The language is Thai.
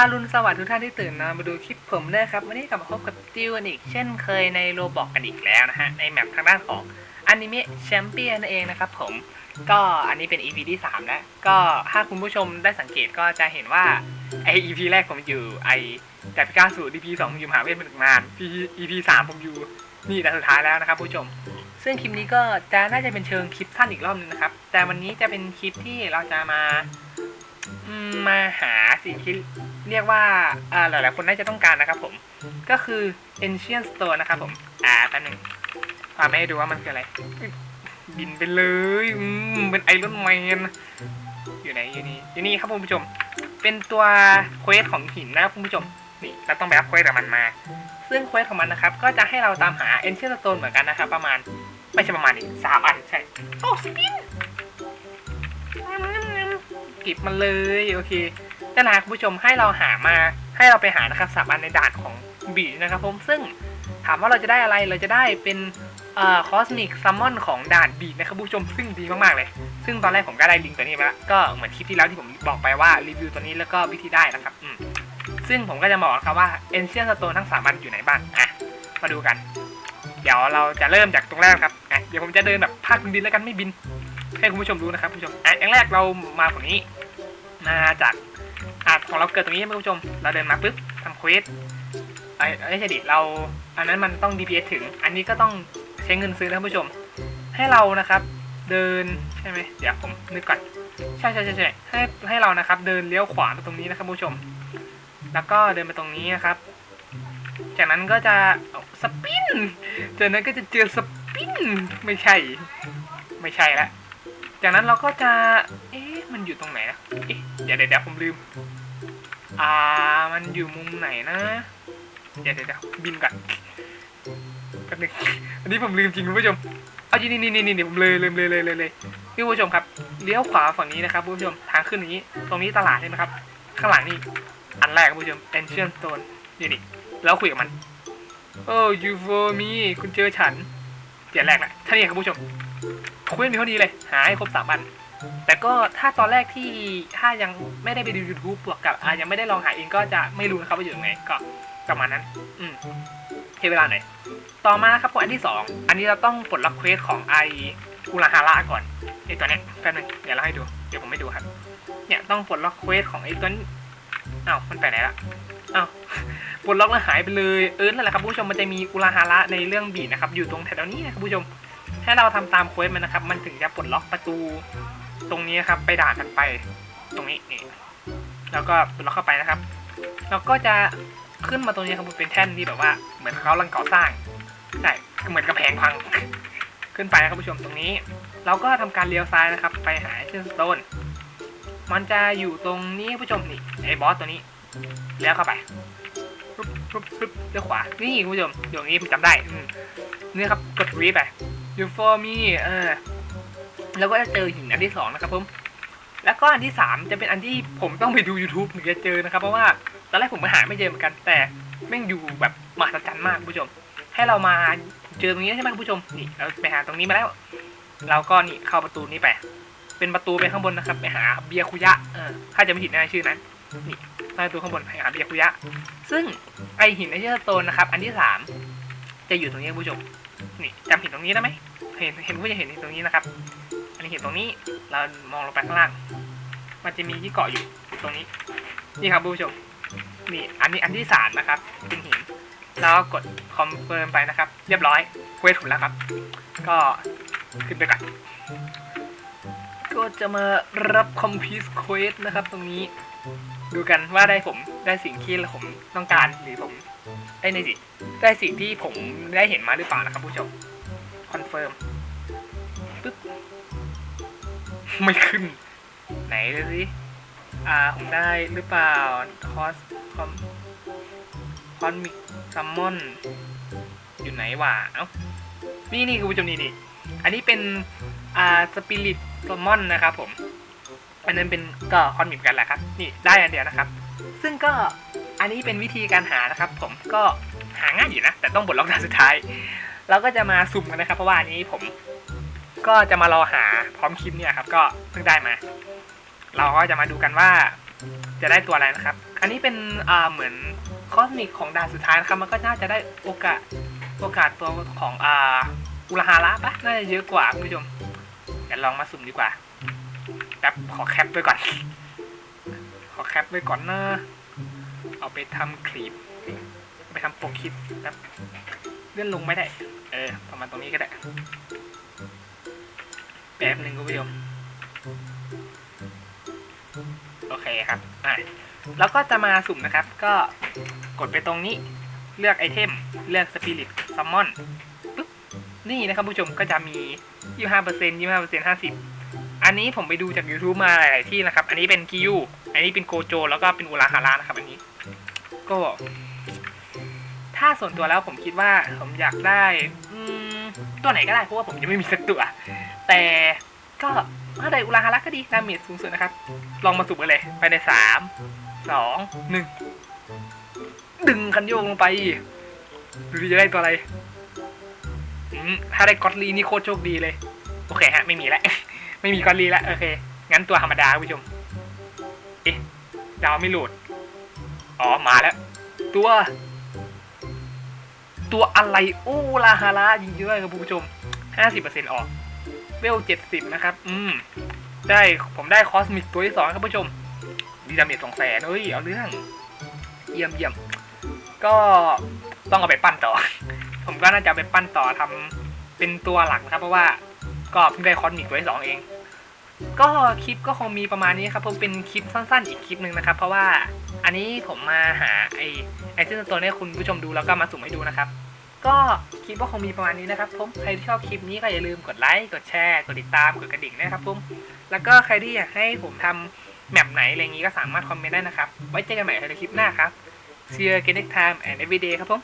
อารุณสวัสดิ์ทุกท่านที่ตื่นมามาดูคลิปผมนะครับวันนี้กลับมาพบกับติวกันอีก เช่นเคยในโรบอกกันอีกแล้วนะฮะ ในแมปทางด้านของอนิเมะแชมเปี้ยนเองนะครับผมก็อันนี้เป็น EP ที่ 3 แล้ว ก็ถ้าคุณผู้ชมได้สังเกตก็จะเห็นว่า ไอ EP แรกผมอยู่ไอแต่พิการสู่ EP 2ผมอยู่มหาเวทเป็นหนึ่งนาน EP 3ผมอยู่นี่แต่สุดท้ายแล้วนะครับผู้ชม ซึ่งคลิปนี้ก็จะน่าจะเป็นเชิงคลิปสั้นอีกรอบนึงนะครับ แต่วันนี้จะเป็นคลิปที่เราจะมา มาหาสิ่งที่เรียกว่าอ่าหลายๆคนน่าจะต้องการนะครับผม ก็คือ Ancient Stone นะครับผม อ่าแป๊บนึงพาไม่ให้ดูว่ามันคืออะไร บินไปเลยอืมเป็นไอรอนแมนอยู่ไหนอยู่นี่อยู่นี่ครับคุณผู้ชม เป็นตัวเควสของหินนะครับคุณผู้ชม นี่เราต้องไปรับเควสกับมันมา ซึ่งเควสของมันนะครับ ก็จะให้เราตามหา Ancient Stone เหมือนกันนะครับ ประมาณไม่ใช่ประมาณนี้สามอันใช่โอ้สปิน ก็บมันเลยโอเคแต่นะคุณผู้ชมให้เราหามาให้เราไปหานะครับสามอันในด่านของบีนะครับผมซึ่งถามว่าเราจะได้อะไรเราจะได้เป็นเอ่อคอสมิกซัมมอนของด่านบีนะครับคุณผู้ชมซึ่งดีมากๆเลย ซึ่งตอนแรกผมก็ได้ลิงก์ตัวนี้มาแล้วก็เหมือนคลิปที่แล้วที่ผมบอกไปว่ารีวิวตัวนี้แล้วก็วิธีได้นะครับอืมซึ่งผมก็จะบอกนะครับว่า Ancient Stone ทั้งสามอันอยู่ไหนบ้างอะมาดูกัน เดี๋ยวเราจะเริ่มจากตรงแรกครับอะเดี๋ยวผมจะเดินแบบภาคดินแล้วกันไม่บิน ให้คุณผู้ชมดูนะครับคุณผู้ชมอะอย่างแรกเรามาฝั่งนี้มาจากอะของเราเกิดตรงนี้ใช่ไหมคุณผู้ชม เราเดินมาปุ๊บทำเควสไอ้ไม่ใช่ดิเรา อันนั้นมันต้อง DPS ถึง อันนี้ก็ต้องใช้เงินซื้อนะคุณผู้ชม ให้เรานะครับ เดินใช่ไหมเดี๋ยวผมนึกก่อนใช่ใช่ใช่ใช่ให้ให้เรานะครับ เดินเลี้ยวขวามาตรงนี้นะครับคุณผู้ชม แล้วก็เดินไปตรงนี้นะครับ จากนั้นก็จะสปินจากนั้นก็จะเจอสปินไม่ใช่ ไม่ใช่ละ จากนั้นเราก็จะ เอ๊ะ มันอยู่ตรงไหนนะ เอ๊ะเดี๋ยวเดี๋ยวเดี๋ยวผมลืม อ่า มันอยู่มุมไหนนะเดี๋ยวเดี๋ยวเดี๋ยวบินก่อนแป๊บนึงอันนี้ผมลืมจริงคุณผู้ชมเอาจริงนี่นี่นี่นี่ผมเลยลืมเลยเลยเลยเลยพี่ผู้ชมครับ เลี้ยวขวาฝั่งนี้นะครับคุณผู้ชม ทางขึ้นอย่างนี้ ตรงนี้ตลาดใช่ไหมครับ ข้างหลังนี่ อันแรกคุณผู้ชม Ancient Stone นี่นี่แล้วคุยกับมัน โอ้ you for me คุณเจอฉัน เดี๋ยวแรกแหละท่านี้ครับคุณผู้ชม คุยมีเท่านี้เลย หาให้ครบสามอัน แต่ก็ถ้าตอนแรกที่ถ้ายังไม่ได้ไปดู YouTube บวกกับอ่ายังไม่ได้ลองหาเองก็จะไม่รู้นะครับว่าอยู่ตรงไหนก็ประมาณนั้น อืมใช้เวลาหน่อย ต่อมาครับผมอันที่สองอันนี้เราต้องปลดล็อกเควสของไออุราฮาระก่อนไอตัวเนี้ยแป๊บนึงเดี๋ยวเราให้ดู เดี๋ยวผมไม่ดูครับ เนี่ยต้องปลดล็อกเควสของไอตัวนี้อ้าวมันไปไหนละอ้าวปลดล็อกแล้วหายไปเลยเออนั่นแหละครับผู้ชมมันจะมีอุราฮาระในเรื่องบีนะครับอยู่ตรงแถวนี้นะครับผู้ชม ให้เราทำตามเควสมันนะครับ มันถึงจะปลดล็อกประตูตรงนี้ครับ ไปด่านกันไปตรงนี้นี่แล้วก็ปลดล็อกเข้าไปนะครับแล้วก็จะขึ้นมาตรงนี้ครับมันเป็นแท่นที่แบบว่าเหมือนเขาลังก่อสร้างใช่เหมือนกระแพงพัง ขึ้นไปนะครับผู้ชมตรงนี้ เราก็ทำการเลี้ยวซ้ายนะครับ ไปหาเชนสโตนมันจะอยู่ตรงนี้ผู้ชมนี่ไอ้บอสตัวนี้เลี้ยวเข้าไปปุ๊บปุ๊บปุ๊บเลี้ยวขวานี่ผู้ชมอยู่ตรงนี้ผมจำได้อืมนี่ครับกดรีไป you for me เออ แล้วก็จะเจอหินอันที่สองนะครับผมแล้วก็อันที่สามจะเป็นอันที่ผมต้องไปดู YouTube ถึงจะเจอนะครับ เพราะว่าตอนแรกผมก็หาไม่เจอเหมือนกันแต่แม่งอยู่แบบมหัศจรรย์มากคุณผู้ชม ให้เรามาเจอตรงนี้ใช่ไหมคุณผู้ชมนี่เราไปหาตรงนี้มาแล้ว เราก็นี่เข้าประตูนี้ไป เป็นประตูไปข้างบนนะครับไปหาเบียคุยะเออถ้าจะไม่ผิดนะชื่อนั้นนี่ใต้ประตูข้างบนไปหาเบียคุยะ ซึ่งไอหินไอเชอร์โตนนะครับ อันที่สามจะอยู่ตรงนี้คุณผู้ชม นี่จำหินตรงนี้ได้ไหม เห็นเห็นผู้จะเห็นตรงนี้นะครับ อันนี้เห็นตรงนี้เรามองลงไปข้างล่าง มันจะมีที่เกาะอยู่ตรงนี้ นี่ครับผู้ชมนี่อันนี้อันที่สามนะครับเป็นหินแล้วกดคอมเฟิร์มไปนะครับ เรียบร้อยเควสถูกแล้วครับ ก็ขึ้นไปก่อนก็จะมารับคอมพิวเควสนะครับ ตรงนี้ดูกันว่าได้ผมได้สิ่งที่ผมต้องการหรือผมได้ในสิได้สิ่งที่ผมได้เห็นมาหรือเปล่านะครับผู้ชมคอนเฟิร์ม ไม่ขึ้น ไหนดูสิอ่าผมได้หรือเปล่า คอสคอมคอนมิกซัมมอน อยู่ไหนวะ เอ้า นี่นี่คุณผู้ชมนี่นี่อันนี้เป็น อ่า สปิริตซัมมอนนะครับผม อันนั้นเป็นก็คอนมิกกันแหละครับ นี่ได้อันเดียวนะครับ ซึ่งก็อันนี้เป็นวิธีการหานะครับผมก็หาง่ายอยู่นะ แต่ต้องบทล็อกด่านสุดท้าย เราก็จะมาสุ่มกันนะครับ เพราะว่าอันนี้ผม ก็จะมารอหาพร้อมคลิปเนี่ยครับ ก็เพิ่งได้มา เราก็จะมาดูกันว่าจะได้ตัวอะไรนะครับ อันนี้เป็นอ่าเหมือนคอสมิกของด่านสุดท้ายนะครับ มันก็น่าจะได้โอกาสโอกาสตัวของอ่าอุลาฮาระปะน่าจะเยอะกว่าคุณผู้ชมเดี๋ยวลองมาสุ่มดีกว่าแป๊บขอแคปไว้ก่อน ขอแคปไว้ก่อนนะเอาไปทำคลิป ไปทำโปรคลิปแป๊บเลื่อนลงไม่ได้ เออประมาณตรงนี้ก็ได้ แป๊บหนึ่งคุณผู้ชมโอเคครับอะแล้วก็จะมาสุ่มนะครับ ก็กดไปตรงนี้ เลือกไอเทม เลือก Spirit Summon ปึ๊บนี่นะครับผู้ชมก็จะมี 25% 25% 50 อันนี้ผมไปดูจาก YouTube มาหลาย ๆ ที่นะครับ อันนี้เป็นกิยูอันนี้เป็นโกโจ แล้วก็เป็นอุราฮาระนะครับ อันนี้ ก็ ถ้าส่วนตัวแล้วผมคิดว่าผมอยากได้ ตัวไหนก็ได้เพราะว่าผมยังไม่มีสักตัว แต่ก็ถ้าได้อุราฮาระก็ดีดาเมจสูงสุดนะครับ ลองมาสุ่มกันเลยไปในสามสองหนึ่งดึงคันโยกลงไปดูดิจะได้ตัวอะไรถ้าได้กอตลีนี่โคตรโชคดีเลย โอเคฮะ ไม่มีแล้วไม่มีกอตลีแล้วโอเค งั้นตัวธรรมดาคุณผู้ชม เอ๊ะดาวไม่โหลด อ๋อ มาแล้ว ตัว ตัวอะไรโอ้ลาฮาระยิงด้วยครับผู้ชม 50%ออกเวล 70 นะครับ อืม ได้ผมได้คอสมิกตัวที่สองครับผู้ชม ดีดาเมจสองแสนเอ้ย เอาเรื่อง เยี่ยมเยี่ยม ก็ต้องเอาไปปั้นต่อ ผมก็น่าจะไปปั้นต่อทำเป็นตัวหลักนะครับ เพราะว่าก็เพิ่งได้คอสมิกตัวที่สองเอง ก็คลิปก็คงมีประมาณนี้ครับผมเป็นคลิปสั้นๆ อีกคลิปหนึ่งนะครับ เพราะว่าอันนี้ผมมาหาไอไอซึ่งตัวนี้คุณผู้ชมดูแล้วก็มาสุ่มให้ดูนะครับ ก็คลิปก็คงมีประมาณนี้นะครับผมใครที่ชอบคลิปนี้ก็อย่าลืมกดไลค์กดแชร์กดติดตามกดกระดิ่งนะครับผมแล้วก็ใครที่อยากให้ผมทำแมปไหนอะไรอย่างนี้ก็สามารถคอมเมนต์ได้นะครับ ไว้เจอกันใหม่ในคลิปหน้าครับ See you again next time and every day ครับผม